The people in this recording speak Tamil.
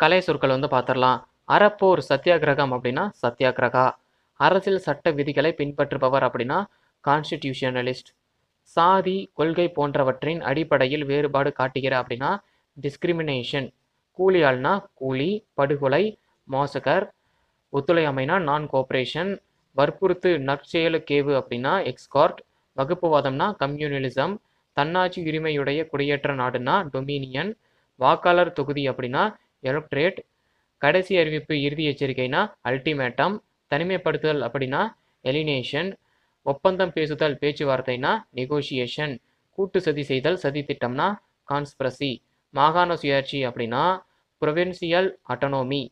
கலை சொற்கள் வந்து பார்த்துடலாம். அறப்போர் சத்தியாகிரகம் அப்படின்னா சத்தியாகிரகா. அரசியல் சட்ட விதிகளை பின்பற்றுபவர் அப்படின்னா கான்ஸ்டிடியூஷனலிஸ்ட் சாதி கொள்கை போன்றவற்றின் அடிப்படையில் வேறுபாடு காட்டுகிற அப்படின்னா டிஸ்கிரிமினேஷன் கூலி ஆள்னா கூலி படுகொலை மோசகர் ஒத்துழையாமைனா நான் கோஆப்ரேஷன் வற்புறுத்து நற்செயலுக்கேவு அப்படின்னா எக்ஸ்கார்ட் வகுப்புவாதம்னா கம்யூனலிசம் தன்னாட்சி உரிமையுடைய குடியேற்ற நாடுனா டொமினியன் வாக்காளர் தொகுதி அப்படின்னா எலக்ட்ரேட் கடைசி அறிவிப்பு இறுதி எச்சரிக்கைனா அல்டிமேட்டம் தனிமைப்படுத்துதல் அப்படின்னா எலினேஷன் ஒப்பந்தம் பேசுதல் பேச்சுவார்த்தைனா நெகோசியேஷன் கூட்டு சதி செய்தல் சதி திட்டம்னா கான்ஸ்பிரசி மாகாண சுயாட்சி அப்படின்னா ப்ரொவின்சியல் அட்டனோமி